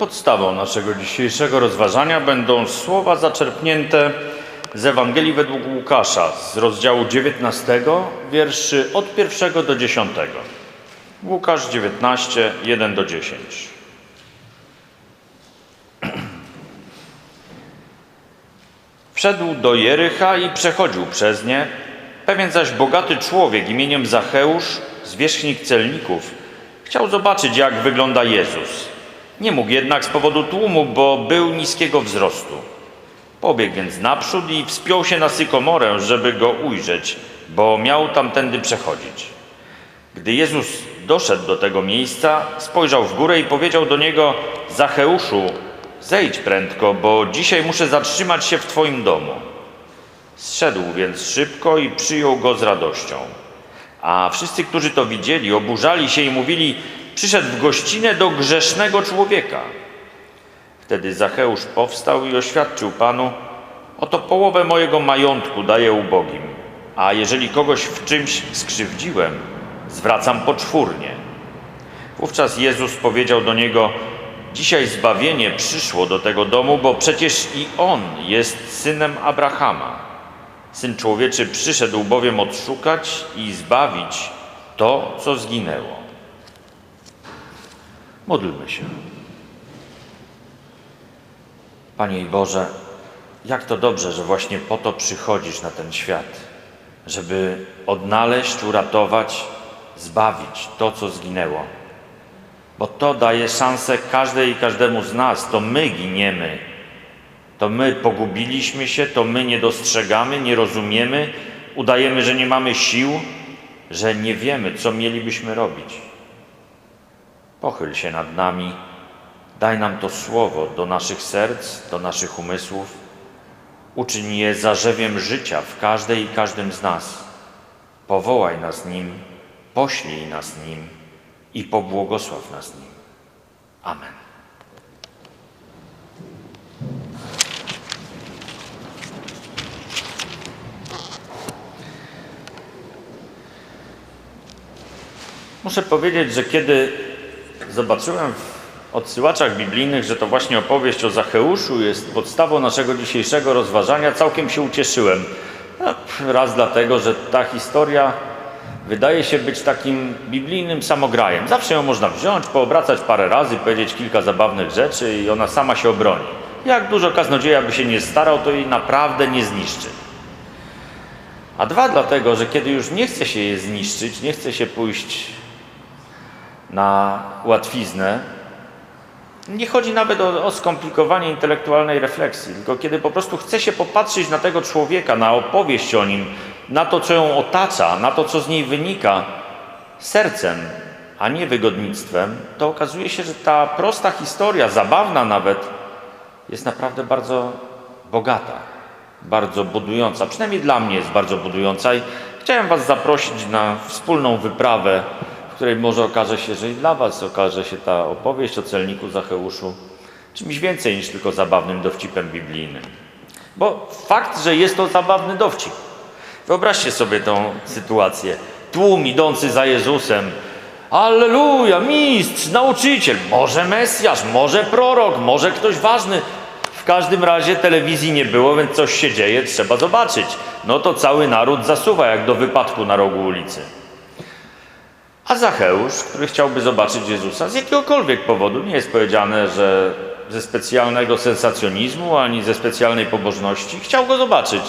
Podstawą naszego dzisiejszego rozważania będą słowa zaczerpnięte z Ewangelii według Łukasza z rozdziału 19, wierszy od 1 do 10. Łukasz 19, 1 do 10. Wszedł do Jericha i przechodził przez nie. Pewien zaś bogaty człowiek imieniem Zacheusz, zwierzchnik celników, chciał zobaczyć, jak wygląda Jezus. Nie mógł jednak z powodu tłumu, bo był niskiego wzrostu. Pobiegł więc naprzód i wspiął się na sykomorę, żeby go ujrzeć, bo miał tamtędy przechodzić. Gdy Jezus doszedł do tego miejsca, spojrzał w górę i powiedział do niego: Zacheuszu, zejdź prędko, bo dzisiaj muszę zatrzymać się w Twoim domu. Zszedł więc szybko i przyjął go z radością. A wszyscy, którzy to widzieli, oburzali się i mówili: Przyszedł w gościnę do grzesznego człowieka. Wtedy Zacheusz powstał i oświadczył panu: Oto połowę mojego majątku daję ubogim, a jeżeli kogoś w czymś skrzywdziłem, zwracam poczwórnie. Wówczas Jezus powiedział do niego: Dzisiaj zbawienie przyszło do tego domu, bo przecież i on jest synem Abrahama. Syn człowieczy przyszedł bowiem odszukać i zbawić to, co zginęło. Módlmy się. Panie Boże, jak to dobrze, że właśnie po to przychodzisz na ten świat, żeby odnaleźć, uratować, zbawić to, co zginęło. Bo to daje szansę każdej i każdemu z nas. To my giniemy. To my pogubiliśmy się, to my nie dostrzegamy, nie rozumiemy, udajemy, że nie mamy sił, że nie wiemy, co mielibyśmy robić. Pochyl się nad nami, daj nam to słowo do naszych serc, do naszych umysłów. Uczyń je zarzewiem życia w każdej i każdym z nas. Powołaj nas nim, poślij nas nim i pobłogosław nas nim. Amen. Muszę powiedzieć, że kiedy zobaczyłem w odsyłaczach biblijnych, że to właśnie opowieść o Zacheuszu jest podstawą naszego dzisiejszego rozważania, całkiem się ucieszyłem. No, raz dlatego, że ta historia wydaje się być takim biblijnym samograjem. Zawsze ją można wziąć, poobracać parę razy, powiedzieć kilka zabawnych rzeczy i ona sama się obroni. Jak dużo kaznodzieja by się nie starał, to jej naprawdę nie zniszczy. A dwa dlatego, że kiedy już nie chce się je zniszczyć, nie chce się pójść na łatwiznę, nie chodzi nawet o, o, skomplikowanie intelektualnej refleksji, tylko kiedy po prostu chce się popatrzeć na tego człowieka, na opowieść o nim, na to, co ją otacza, na to, co z niej wynika, sercem, a nie wygodnictwem, to okazuje się, że ta prosta historia, zabawna nawet, jest naprawdę bardzo bogata, bardzo budująca. Przynajmniej dla mnie jest bardzo budująca i chciałem Was zaprosić na wspólną wyprawę której może okaże się, że i dla Was okaże się ta opowieść o celniku Zacheuszu czymś więcej niż tylko zabawnym dowcipem biblijnym. Bo fakt, że jest to zabawny dowcip. Wyobraźcie sobie tą sytuację. Tłum idący za Jezusem. Alleluja, mistrz, nauczyciel, może Mesjasz, może prorok, może ktoś ważny. W każdym razie telewizji nie było, więc coś się dzieje, trzeba zobaczyć. No to cały naród zasuwa jak do wypadku na rogu ulicy. A Zacheusz, który chciałby zobaczyć Jezusa z jakiegokolwiek powodu, nie jest powiedziane, że ze specjalnego sensacjonizmu ani ze specjalnej pobożności, chciał go zobaczyć.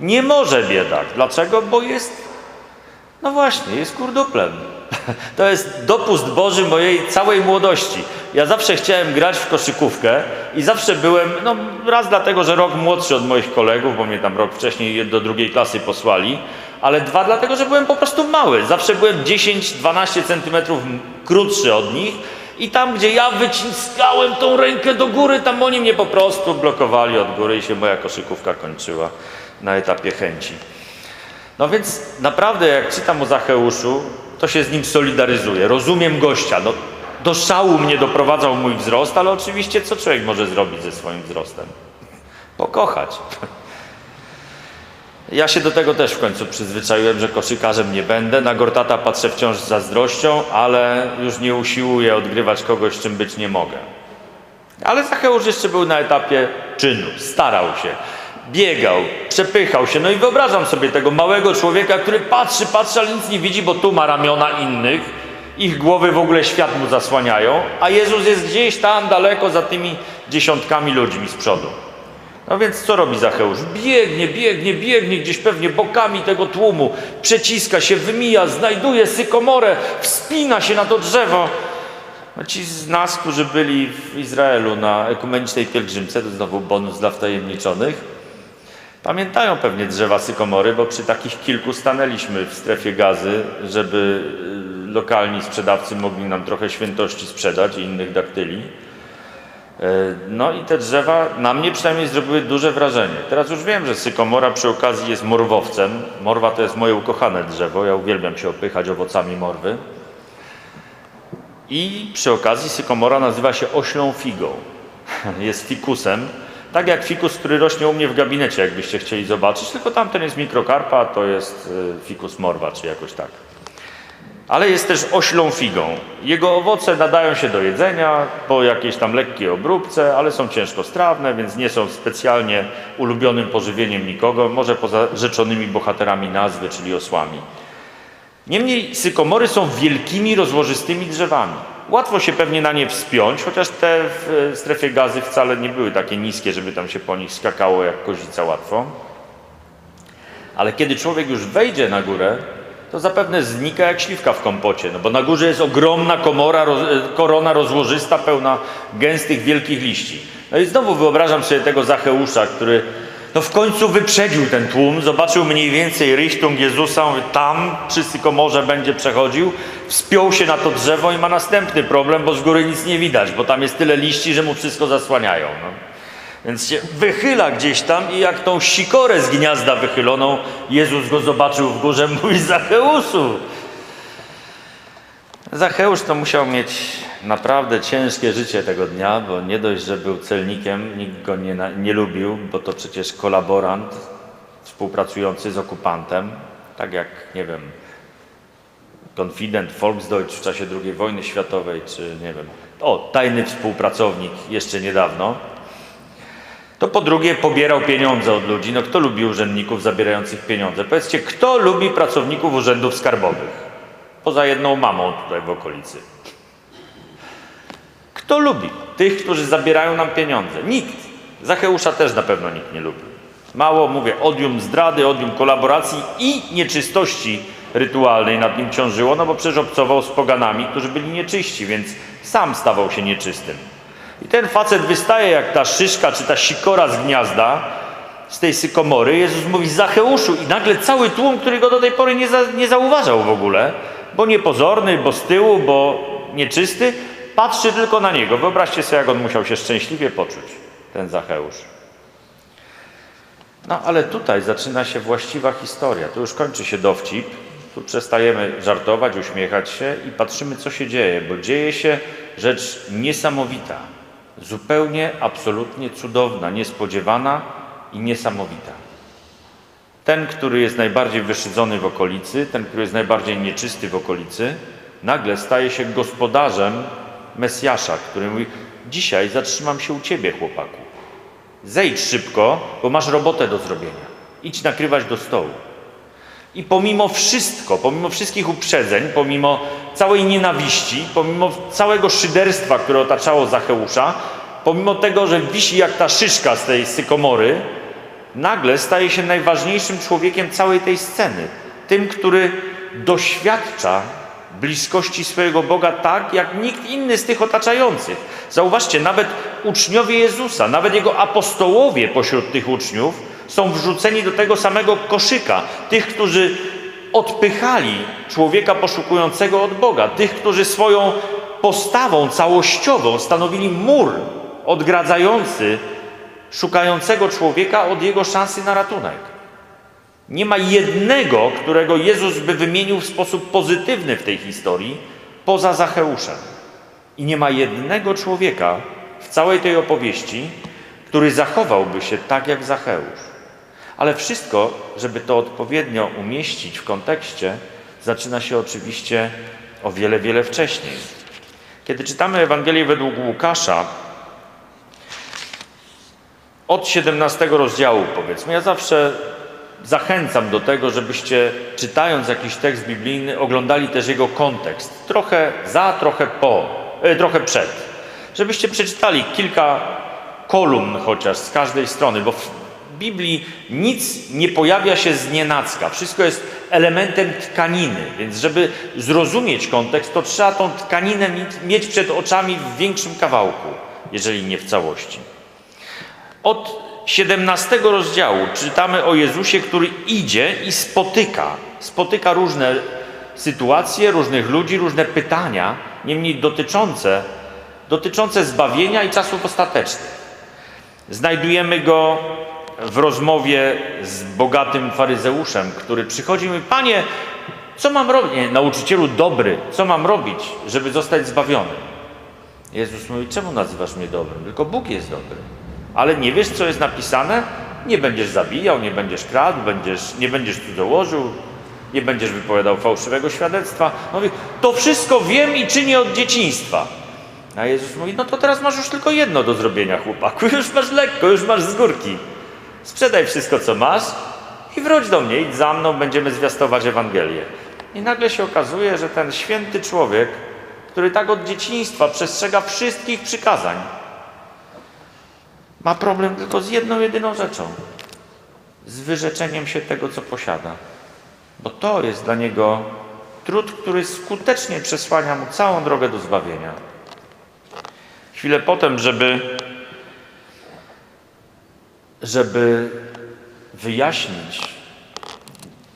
Nie może biedak. Dlaczego? Bo jest, no właśnie, jest kurduplem. To jest dopust Boży mojej całej młodości. Ja zawsze chciałem grać w koszykówkę i zawsze byłem, no raz dlatego, że rok młodszy od moich kolegów, bo mnie tam rok wcześniej do drugiej klasy posłali, ale dwa dlatego, że byłem po prostu mały. Zawsze byłem 10-12 centymetrów krótszy od nich i tam, gdzie ja wyciskałem tą rękę do góry, tam oni mnie po prostu blokowali od góry i się moja koszykówka kończyła na etapie chęci. No więc naprawdę, jak czytam o Zacheuszu, to się z nim solidaryzuję. Rozumiem gościa. No, do szału mnie doprowadzał mój wzrost, ale oczywiście co człowiek może zrobić ze swoim wzrostem? Pokochać. Ja się do tego też w końcu przyzwyczaiłem, że koszykarzem nie będę. Na Gortata patrzę wciąż z zazdrością, ale już nie usiłuję odgrywać kogoś, czym być nie mogę. Ale Zacheusz jeszcze był na etapie czynu, starał się, biegał, przepychał się. No i wyobrażam sobie tego małego człowieka, który patrzy, patrzy, ale nic nie widzi, bo tu ma ramiona innych, ich głowy w ogóle świat mu zasłaniają, a Jezus jest gdzieś tam daleko za tymi dziesiątkami ludźmi z przodu. No więc co robi Zacheusz? Biegnie, biegnie, biegnie gdzieś pewnie bokami tego tłumu, przeciska się, wymija, znajduje sykomorę, wspina się na to drzewo. No ci z nas, którzy byli w Izraelu na ekumenicznej pielgrzymce, to znowu bonus dla wtajemniczonych, pamiętają pewnie drzewa sykomory, bo przy takich kilku stanęliśmy w strefie gazy, żeby y, lokalni sprzedawcy mogli nam trochę świętości sprzedać i innych daktyli. E, No i te drzewa na mnie przynajmniej zrobiły duże wrażenie. Teraz już wiem, że sykomora przy okazji jest morwowcem. Morwa to jest moje ukochane drzewo. Ja uwielbiam się opychać owocami morwy. I przy okazji sykomora nazywa się oślą figą. Jest fikusem. Tak jak fikus, który rośnie u mnie w gabinecie, jakbyście chcieli zobaczyć, tylko tamten jest mikrokarpa, to jest y, fikus morwa, czy jakoś tak. Ale jest też oślą figą. Jego owoce nadają się do jedzenia po jakiejś tam lekkiej obróbce, ale są ciężkostrawne, więc nie są specjalnie ulubionym pożywieniem nikogo, może poza rzeczonymi bohaterami nazwy, czyli osłami. Niemniej sykomory są wielkimi, rozłożystymi drzewami. Łatwo się pewnie na nie wspiąć, chociaż te w strefie gazy wcale nie były takie niskie, żeby tam się po nich skakało jak kozica łatwo. Ale kiedy człowiek już wejdzie na górę, to zapewne znika jak śliwka w kompocie, no bo na górze jest ogromna komora, roz, e, korona rozłożysta, pełna gęstych, wielkich liści. No i znowu wyobrażam sobie tego Zacheusza, który no w końcu wyprzedził ten tłum, zobaczył mniej więcej Richtung Jezusa, tam przy sykomorze będzie przechodził, wspiął się na to drzewo i ma następny problem, bo z góry nic nie widać, bo tam jest tyle liści, że mu wszystko zasłaniają. No. Więc się wychyla gdzieś tam i jak tą sikorę z gniazda wychyloną, Jezus go zobaczył w górze, mówi Zacheuszu. Zacheusz to musiał mieć naprawdę ciężkie życie tego dnia, bo nie dość, że był celnikiem, nikt go nie, nie lubił, bo to przecież kolaborant współpracujący z okupantem, tak jak, nie wiem, konfident Volksdeutsch w czasie II wojny światowej, czy nie wiem, o, tajny współpracownik jeszcze niedawno, to po drugie pobierał pieniądze od ludzi. No kto lubi urzędników zabierających pieniądze? Powiedzcie, kto lubi pracowników urzędów skarbowych? Poza jedną mamą tutaj w okolicy. Kto lubi tych, którzy zabierają nam pieniądze? Nikt. Zacheusza też na pewno nikt nie lubi. Mało, mówię, odium zdrady, odium kolaboracji i nieczystości rytualnej nad nim ciążyło, no bo przecież obcował z poganami, którzy byli nieczyści, więc sam stawał się nieczystym. I ten facet wystaje jak ta szyszka czy ta sikora z gniazda, z tej sykomory. Jezus mówi Zacheuszu i nagle cały tłum, który go do tej pory nie, za, nie zauważał w ogóle, bo niepozorny, bo z tyłu, bo nieczysty, patrzy tylko na niego. Wyobraźcie sobie, jak on musiał się szczęśliwie poczuć, ten Zacheusz. No ale tutaj zaczyna się właściwa historia. Tu już kończy się dowcip. Tu przestajemy żartować, uśmiechać się i patrzymy, co się dzieje, bo dzieje się rzecz niesamowita. Zupełnie, absolutnie cudowna, niespodziewana i niesamowita. Ten, który jest najbardziej wyszydzony w okolicy, ten, który jest najbardziej nieczysty w okolicy, nagle staje się gospodarzem Mesjasza, który mówi: Dzisiaj zatrzymam się u ciebie, chłopaku. Zejdź szybko, bo masz robotę do zrobienia. Idź nakrywać do stołu. I pomimo wszystko, pomimo wszystkich uprzedzeń, pomimo całej nienawiści, pomimo całego szyderstwa, które otaczało Zacheusza, pomimo tego, że wisi jak ta szyszka z tej sykomory, nagle staje się najważniejszym człowiekiem całej tej sceny. Tym, który doświadcza bliskości swojego Boga tak, jak nikt inny z tych otaczających. Zauważcie, nawet uczniowie Jezusa, nawet jego apostołowie pośród tych uczniów są wrzuceni do tego samego koszyka. Tych, którzy odpychali człowieka poszukującego od Boga, tych, którzy swoją postawą całościową stanowili mur odgradzający szukającego człowieka od jego szansy na ratunek. Nie ma jednego, którego Jezus by wymienił w sposób pozytywny w tej historii, poza Zacheuszem. I nie ma jednego człowieka w całej tej opowieści, który zachowałby się tak jak Zacheusz. Ale wszystko, żeby to odpowiednio umieścić w kontekście, zaczyna się oczywiście o wiele, wiele wcześniej. Kiedy czytamy Ewangelię według Łukasza, od 17 rozdziału, powiedzmy. Ja zawsze zachęcam do tego, żebyście czytając jakiś tekst biblijny, oglądali też jego kontekst. Trochę za, trochę po, e, trochę przed. Żebyście przeczytali kilka kolumn chociaż z każdej strony, bo Biblii nic nie pojawia się z nienacka. Wszystko jest elementem tkaniny, więc żeby zrozumieć kontekst, to trzeba tą tkaninę mieć przed oczami w większym kawałku, jeżeli nie w całości. Od 17 rozdziału czytamy o Jezusie, który idzie i spotyka. Spotyka różne sytuacje, różnych ludzi, różne pytania, niemniej dotyczące, dotyczące zbawienia i czasów ostatecznych. Znajdujemy go w rozmowie z bogatym faryzeuszem, który przychodzi i mówi: Panie, co mam robić? Nie, nauczycielu dobry, co mam robić, żeby zostać zbawionym? Jezus mówi: Czemu nazywasz mnie dobrym? Tylko Bóg jest dobry. Ale nie wiesz, co jest napisane? Nie będziesz zabijał, nie będziesz kradł, będziesz, nie będziesz cudzołożył, nie będziesz wypowiadał fałszywego świadectwa. Mówi, to wszystko wiem i czynię od dzieciństwa. A Jezus mówi, no to teraz masz już tylko jedno do zrobienia, chłopaku. Już masz lekko, już masz z górki. Sprzedaj wszystko, co masz i wróć do mnie, idź za mną, będziemy zwiastować Ewangelię. I nagle się okazuje, że ten święty człowiek, który tak od dzieciństwa przestrzega wszystkich przykazań, ma problem tylko z jedną, jedyną rzeczą. Z wyrzeczeniem się tego, co posiada. Bo to jest dla niego trud, który skutecznie przesłania mu całą drogę do zbawienia. Chwilę potem, żeby, żeby wyjaśnić,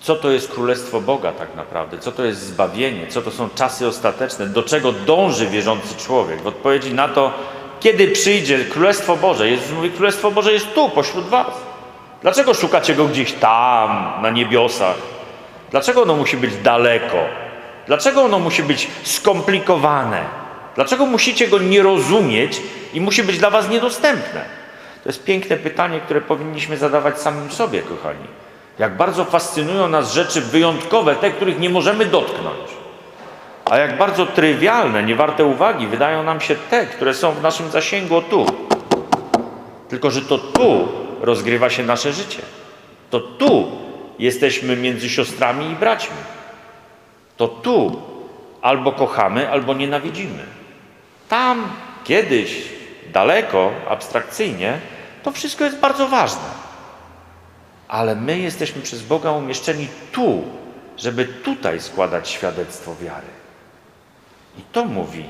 co to jest Królestwo Boga tak naprawdę, co to jest zbawienie, co to są czasy ostateczne, do czego dąży wierzący człowiek. W odpowiedzi na to kiedy przyjdzie Królestwo Boże? Jezus mówi, Królestwo Boże jest tu, pośród was. Dlaczego szukacie Go gdzieś tam, na niebiosach? Dlaczego ono musi być daleko? Dlaczego ono musi być skomplikowane? Dlaczego musicie Go nie rozumieć i musi być dla was niedostępne? To jest piękne pytanie, które powinniśmy zadawać samym sobie, kochani. Jak bardzo fascynują nas rzeczy wyjątkowe, te, których nie możemy dotknąć. A jak bardzo trywialne, niewarte uwagi wydają nam się te, które są w naszym zasięgu tu. Tylko, że to tu rozgrywa się nasze życie. To tu jesteśmy między siostrami i braćmi. To tu albo kochamy, albo nienawidzimy. Tam kiedyś, daleko, abstrakcyjnie, to wszystko jest bardzo ważne. Ale my jesteśmy przez Boga umieszczeni tu, żeby tutaj składać świadectwo wiary. I to mówi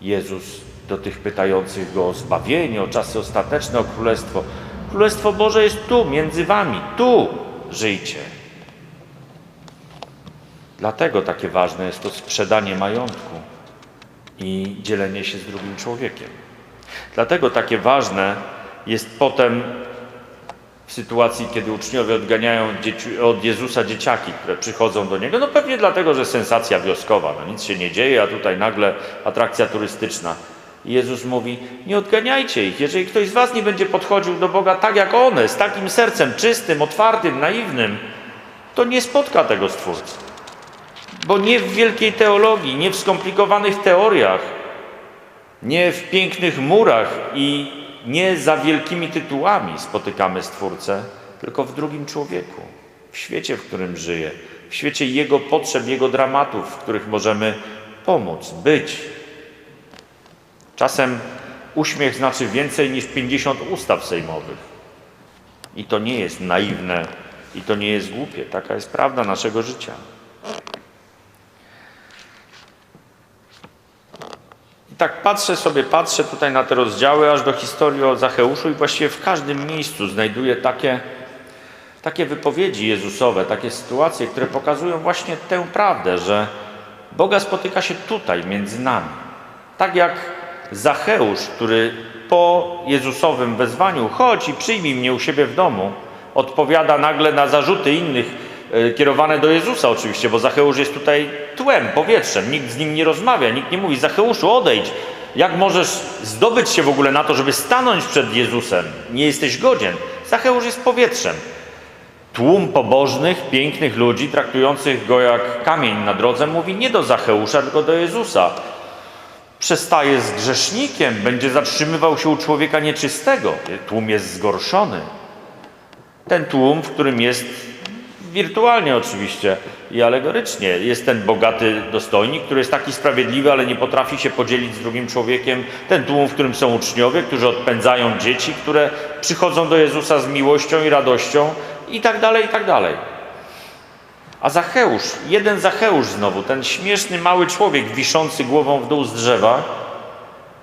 Jezus do tych pytających Go o zbawienie, o czasy ostateczne, o Królestwo. Królestwo Boże jest tu, między wami, tu żyjcie. Dlatego takie ważne jest to sprzedanie majątku i dzielenie się z drugim człowiekiem. Dlatego takie ważne jest potem w sytuacji, kiedy uczniowie odganiają od Jezusa dzieciaki, które przychodzą do Niego. No pewnie dlatego, że sensacja wioskowa, no nic się nie dzieje, a tutaj nagle atrakcja turystyczna. Jezus mówi, nie odganiajcie ich. Jeżeli ktoś z was nie będzie podchodził do Boga tak jak one, z takim sercem czystym, otwartym, naiwnym, to nie spotka tego Stwórcy. Bo nie w wielkiej teologii, nie w skomplikowanych teoriach, nie w pięknych murach i nie za wielkimi tytułami spotykamy Stwórcę, tylko w drugim człowieku, w świecie, w którym żyje, w świecie Jego potrzeb, Jego dramatów, w których możemy pomóc, być. Czasem uśmiech znaczy więcej niż 50 ustaw sejmowych. I to nie jest naiwne, i to nie jest głupie. Taka jest prawda naszego życia. Tak patrzę sobie, patrzę tutaj na te rozdziały, aż do historii o Zacheuszu i właściwie w każdym miejscu znajduję takie, takie wypowiedzi Jezusowe, takie sytuacje, które pokazują właśnie tę prawdę, że Boga spotyka się tutaj, między nami. Tak jak Zacheusz, który po Jezusowym wezwaniu, chodź i przyjmij mnie u siebie w domu, odpowiada nagle na zarzuty innych kierowane do Jezusa oczywiście, bo Zacheusz jest tutaj tłem, powietrzem. Nikt z nim nie rozmawia, nikt nie mówi Zacheuszu odejdź. Jak możesz zdobyć się w ogóle na to, żeby stanąć przed Jezusem? Nie jesteś godzien. Zacheusz jest powietrzem. Tłum pobożnych, pięknych ludzi, traktujących go jak kamień na drodze, mówi nie do Zacheusza, tylko do Jezusa. przestaje z grzesznikiem, będzie zatrzymywał się u człowieka nieczystego. Tłum jest zgorszony. Ten tłum, w którym jest wirtualnie oczywiście i alegorycznie. Jest ten bogaty dostojnik, który jest taki sprawiedliwy, ale nie potrafi się podzielić z drugim człowiekiem. Ten tłum, w którym są uczniowie, którzy odpędzają dzieci, które przychodzą do Jezusa z miłością i radością i tak dalej, i tak dalej. A Zacheusz, jeden Zacheusz znowu, ten śmieszny mały człowiek wiszący głową w dół z drzewa,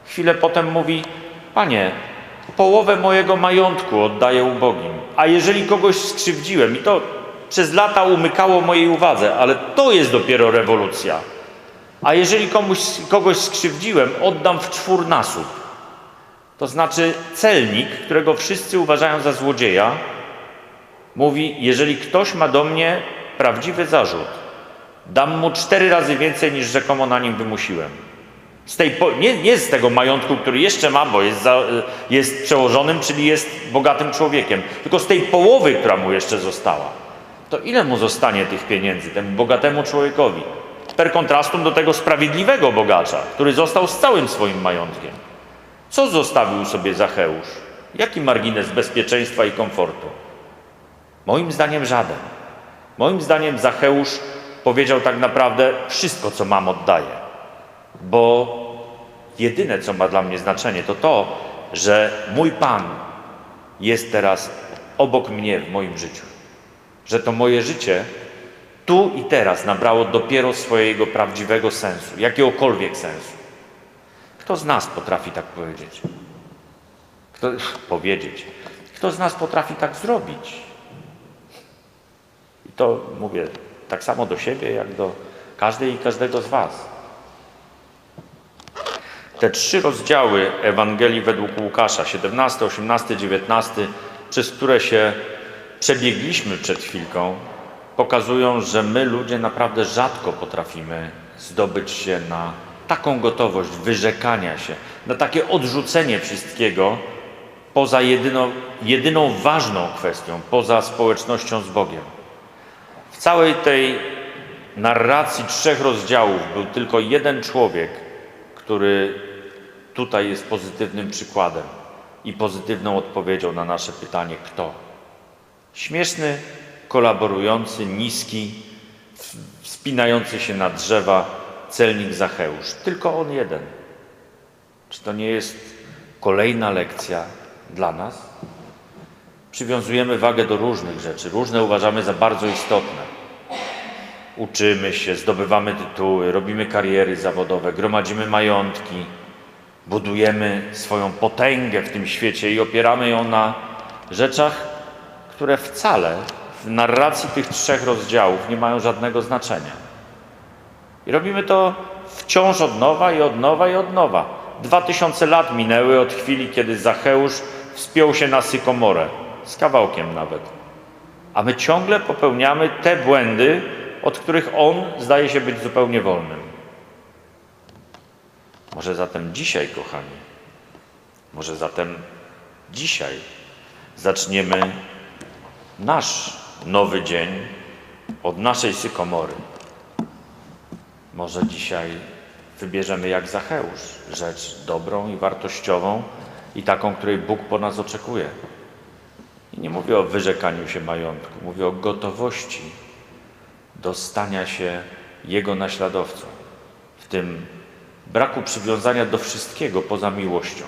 chwilę potem mówi: Panie, połowę mojego majątku oddaję ubogim. A jeżeli kogoś skrzywdziłem, i to przez lata umykało mojej uwadze, ale to jest dopiero rewolucja. A jeżeli komuś, kogoś skrzywdziłem, oddam w czwórnasób. To znaczy celnik, którego wszyscy uważają za złodzieja, mówi: Jeżeli ktoś ma do mnie prawdziwy zarzut, dam mu cztery razy więcej niż rzekomo na nim wymusiłem. Z tej, nie, nie z tego majątku, który jeszcze ma, bo jest, za, jest przełożonym, czyli jest bogatym człowiekiem, tylko z tej połowy, która mu jeszcze została. To ile mu zostanie tych pieniędzy, temu bogatemu człowiekowi? Per kontrastum do tego sprawiedliwego bogacza, który został z całym swoim majątkiem. Co zostawił sobie Zacheusz? Jaki margines bezpieczeństwa i komfortu? Moim zdaniem żaden. Moim zdaniem Zacheusz powiedział tak naprawdę wszystko, co mam, oddaję. Bo jedyne, co ma dla mnie znaczenie, to to, że mój Pan jest teraz obok mnie w moim życiu. Że to moje życie tu i teraz nabrało dopiero swojego prawdziwego sensu, jakiegokolwiek sensu. Kto z nas potrafi tak powiedzieć? Kto, powiedzieć. Kto z nas potrafi tak zrobić? I to mówię tak samo do siebie, jak do każdej i każdego z Was. Te trzy rozdziały Ewangelii według Łukasza, 17, 18, 19, przez które się przebiegliśmy przed chwilką, pokazują, że my ludzie naprawdę rzadko potrafimy zdobyć się na taką gotowość wyrzekania się, na takie odrzucenie wszystkiego poza jedyną, jedyną ważną kwestią, poza społecznością z Bogiem. W całej tej narracji trzech rozdziałów był tylko jeden człowiek, który tutaj jest pozytywnym przykładem i pozytywną odpowiedzią na nasze pytanie kto. Śmieszny, kolaborujący, niski, wspinający się na drzewa celnik Zacheusz. Tylko on jeden. Czy to nie jest kolejna lekcja dla nas? Przywiązujemy wagę do różnych rzeczy, różne uważamy za bardzo istotne. Uczymy się, zdobywamy tytuły, robimy kariery zawodowe, gromadzimy majątki, budujemy swoją potęgę w tym świecie i opieramy ją na rzeczach, które wcale w narracji tych trzech rozdziałów nie mają żadnego znaczenia. I robimy to wciąż od nowa i od nowa i od nowa. Dwa tysiące lat minęły od chwili, kiedy Zacheusz wspiął się na sykomorę, z kawałkiem nawet. A my ciągle popełniamy te błędy, od których on zdaje się być zupełnie wolnym. Może zatem dzisiaj, kochani, może zatem dzisiaj zaczniemy nasz nowy dzień od naszej sykomory. Może dzisiaj wybierzemy jak Zacheusz rzecz dobrą i wartościową i taką, której Bóg po nas oczekuje. I nie mówię o wyrzekaniu się majątku, mówię o gotowości do stania się Jego naśladowcą, w tym braku przywiązania do wszystkiego poza miłością.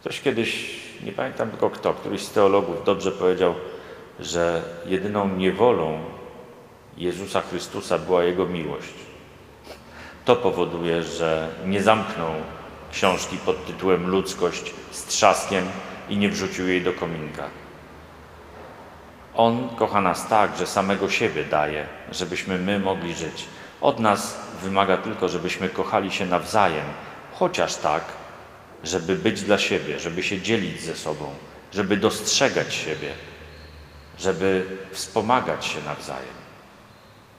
Ktoś kiedyś, nie pamiętam tylko kto, któryś z teologów dobrze powiedział, że jedyną niewolą Jezusa Chrystusa była Jego miłość. To powoduje, że nie zamknął książki pod tytułem Ludzkość z trzaskiem i nie wrzucił jej do kominka. On kocha nas tak, że samego siebie daje, żebyśmy my mogli żyć. Od nas wymaga tylko, żebyśmy kochali się nawzajem, chociaż tak, żeby być dla siebie, żeby się dzielić ze sobą, żeby dostrzegać siebie, żeby wspomagać się nawzajem.